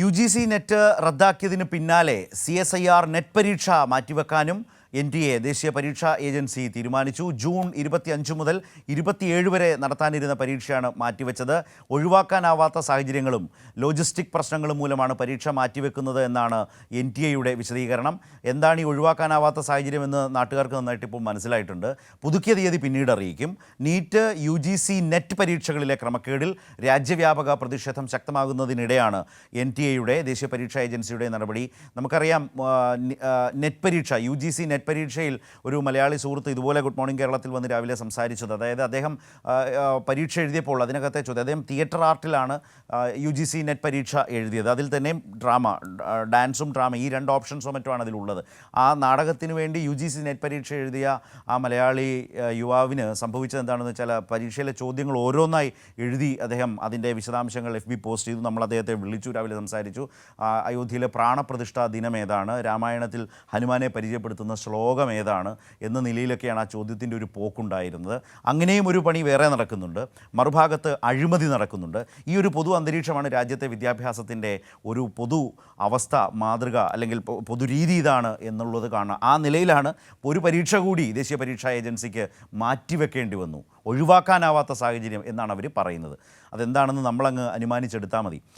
U G C NET റദ്ദാക്കിയതിന് പിന്നാലെ C S I R NET പരീക്ഷ മാറ്റിവെക്കാനും എൻ ടി എ ദേശീയ പരീക്ഷാ ഏജൻസി തീരുമാനിച്ചു. ജൂൺ ഇരുപത്തിയഞ്ച് മുതൽ ഇരുപത്തിയേഴ് വരെ നടത്താനിരുന്ന പരീക്ഷയാണ് മാറ്റിവെച്ചത്. ഒഴിവാക്കാനാവാത്ത സാഹചര്യങ്ങളും ലോജിസ്റ്റിക് പ്രശ്നങ്ങളും മൂലമാണ് പരീക്ഷ മാറ്റിവെക്കുന്നത് എന്നാണ് എൻ ടി എയുടെ വിശദീകരണം. എന്താണ് ഈ ഒഴിവാക്കാനാവാത്ത സാഹചര്യമെന്ന് നാട്ടുകാർക്ക് നന്നായിട്ട് ഇപ്പോൾ മനസ്സിലായിട്ടുണ്ട്. പുതുക്കിയ തീയതി പിന്നീട് അറിയിക്കും. NEET U G C NET പരീക്ഷകളിലെ ക്രമക്കേടിൽ രാജ്യവ്യാപക പ്രതിഷേധം ശക്തമാകുന്നതിനിടെയാണ് എൻ ടി എയുടെ ദേശീയ പരീക്ഷാ ഏജൻസിയുടെ നടപടി. നമുക്കറിയാം നെറ്റ് പരീക്ഷ യു ജി സി നെറ്റ് പരീക്ഷയിൽ ഒരു മലയാളി സുഹൃത്ത് ഇതുപോലെ ഗുഡ് മോർണിംഗ് കേരളത്തിൽ വന്ന് രാവിലെ സംസാരിച്ചത്. അതായത് അദ്ദേഹം പരീക്ഷ എഴുതിയപ്പോൾ അതിനകത്തെ ചോദ്യം അദ്ദേഹം തിയേറ്റർ ആർട്ടിലാണ് യു ജി സി നെറ്റ് പരീക്ഷ എഴുതിയത്. അതിൽ തന്നെ ഡ്രാമ ഡാൻസും ഡ്രാമ ഈ രണ്ട് ഓപ്ഷൻസോ മറ്റോ ആണ് അതിലുള്ളത്. ആ നാടകത്തിന് വേണ്ടി യു ജി സി നെറ്റ് പരീക്ഷ എഴുതിയ ആ മലയാളി യുവാവിന് സംഭവിച്ചത് എന്താണെന്ന് വെച്ചാൽ പരീക്ഷയിലെ ചോദ്യങ്ങൾ ഓരോന്നായി എഴുതി അദ്ദേഹം അതിന്റെ വിശദാംശങ്ങൾ എഫ് ബി പോസ്റ്റ് ചെയ്തു. നമ്മൾ അദ്ദേഹത്തെ വിളിച്ചു രാവിലെ സംസാരിച്ചു. അയോധ്യയിലെ പ്രാണപ്രതിഷ്ഠാ ദിനം ഏതാണ്? രാമായണത്തിൽ ഹനുമാനെ പരിചയപ്പെടുത്തുന്ന ശ്ലോകം ഏതാണ് എന്ന നിലയിലൊക്കെയാണ് ആ ചോദ്യത്തിന്റെ ഒരു പോക്കുണ്ടായിരുന്നത്. അങ്ങനെയും ഒരു പണി വേറെ നടക്കുന്നുണ്ട്. മറുഭാഗത്ത് അഴിമതി നടക്കുന്നുണ്ട്. ഈ ഒരു പൊതു അന്തരീക്ഷമാണ് രാജ്യത്തെ വിദ്യാഭ്യാസത്തിന്റെ ഒരു പൊതു അവസ്ഥ മാതൃക അല്ലെങ്കിൽ പൊതുരീതി ഇതാണ് എന്നുള്ളത് കാണുക ആ നിലയിലാണ് ഒരു പരീക്ഷ കൂടി ദേശീയ പരീക്ഷാ ഏജൻസിക്ക് മാറ്റിവെക്കേണ്ടി വന്നു. ഒഴിവാക്കാനാവാത്ത സാഹചര്യം എന്നാണ് അവർ പറയുന്നത്. അതെന്താണെന്ന് നമ്മളങ്ങ് അനുമാനിച്ചെടുത്താൽ മതി.